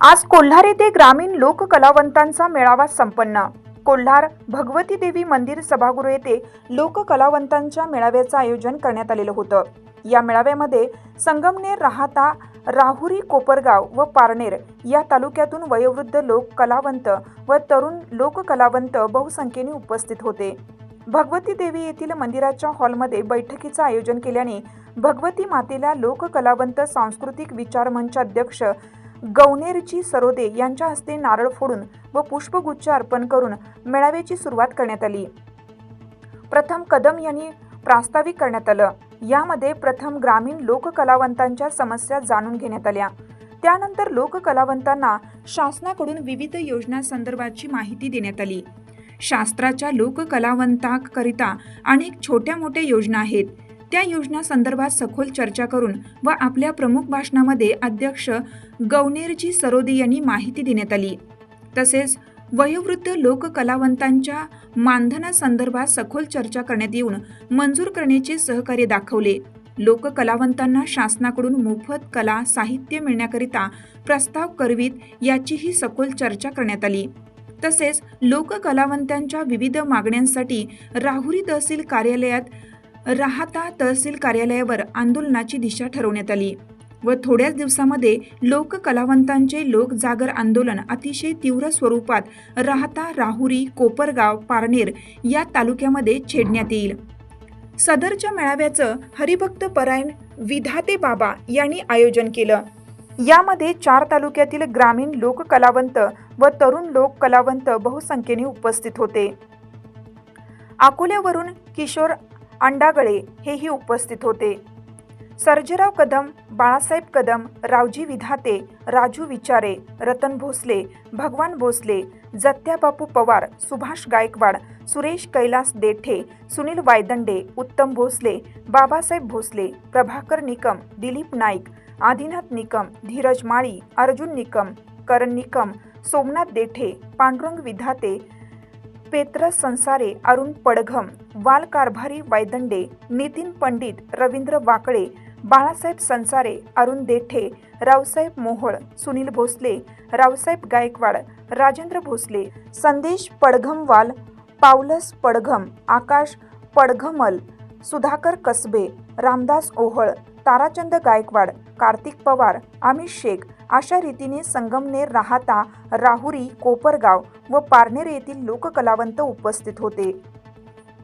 आज कोल्हार येथे ग्रामीण लोककलावंतांचा मेळावा संपन्न. कोल्हार भगवती देवी मंदिर सभागृह येथे लोक कलावंतांच्या मेळाव्याचं आयोजन करण्यात आलेलं होतं. या मेळाव्यामध्ये संगमनेर राहता राहुरी कोपरगाव व पारनेर या तालुक्यातून वयोवृद्ध लोक कलावंत व तरुण लोककलावंत बहुसंख्येने उपस्थित होते. भगवती देवी येथील मंदिराच्या हॉलमध्ये बैठकीचं आयोजन केल्याने भगवती मातेला लोककलावंत सांस्कृतिक विचार मंच अध्यक्ष गौनेरची सरोदे यांच्या हस्ते नारळ फोडून व पुष्पगुच्छ अर्पण करून मेळाव्याची सुरुवात करण्यात आली. प्रथम कदम यांनी प्रास्ताविक करण्यात आलं. यामध्ये प्रथम ग्रामीण लोककलावंतांच्या समस्या जाणून घेण्यात आल्या. त्यानंतर लोककलावंतांना शासनाकडून विविध योजनांसंदर्भाची माहिती देण्यात आली. शास्त्राच्या लोककलावंताकरिता अनेक छोट्या मोठ्या योजना आहेत. त्या योजना संदर्भात सखोल चर्चा करून व आपल्या प्रमुख भाषणामध्ये अध्यक्ष गौनेरजी सरोदे यांनी माहिती देण्यात आली. तसेच वयोवृद्ध लोककलावंतांच्या मानधनासंदर्भात सखोल चर्चा करण्यात येऊन मंजूर करण्याचे सहकार्य दाखवले. लोककलावंतांना शासनाकडून मोफत कला साहित्य मिळण्याकरिता प्रस्ताव करवीत याचीही सखोल चर्चा करण्यात आली. तसेच लोककलावंतांच्या विविध मागण्यांसाठी राहुरी तहसील कार्यालयात राहता तहसील कार्यालयावर आंदोलनाची दिशा ठरवण्यात आली व थोड्याच दिवसामध्ये लोककलावंतांचे लोकजागर आंदोलन अतिशय तीव्र स्वरूपात राहता राहुरी कोपरगाव पारनेर या तालुक्यामध्ये छेडण्यात येईल. सदरच्या मेळाव्याचं हरिभक्त परायण विधाते बाबा यांनी आयोजन केलं. यामध्ये चार तालुक्यातील ग्रामीण लोककलावंत व तरुण लोक कलावंत बहुसंख्येने उपस्थित होते. अकोल्यावरून किशोर अंडागळे हेही उपस्थित होते. सर्जेराव कदम बाळासाहेब कदम रावजी विधाते राजू विचारे रतन भोसले भगवान भोसले जत्त्याबापू पवार सुभाष गायकवाड सुरेश कैलास देठे सुनील वायदंडे उत्तम भोसले बाबासाहेब भोसले प्रभाकर निकम दिलीप नाईक आदिनाथ निकम धीरज माळी अर्जुन निकम करण निकम सोमनाथ देठे पांडुरंग विधाते पेत्र संसारे अरुण पडघम वाल कारभारी वायदंडे नितीन पंडित रवींद्र वाकळे बाळासाहेब संसारे अरुण देठे रावसाहेब मोहोळ सुनील भोसले रावसाहेब गायकवाड राजेंद्र भोसले संदेश पडघमवाल पावलस पडघम आकाश पडघमल सुधाकर कसबे रामदास ओहळ ताराचंद गायकवाड कार्तिक पवार अमित शेख अशा रीतीने संगमनेर राहता राहुरी कोपरगाव व पारनेर येथील लोककलावंत उपस्थित होते.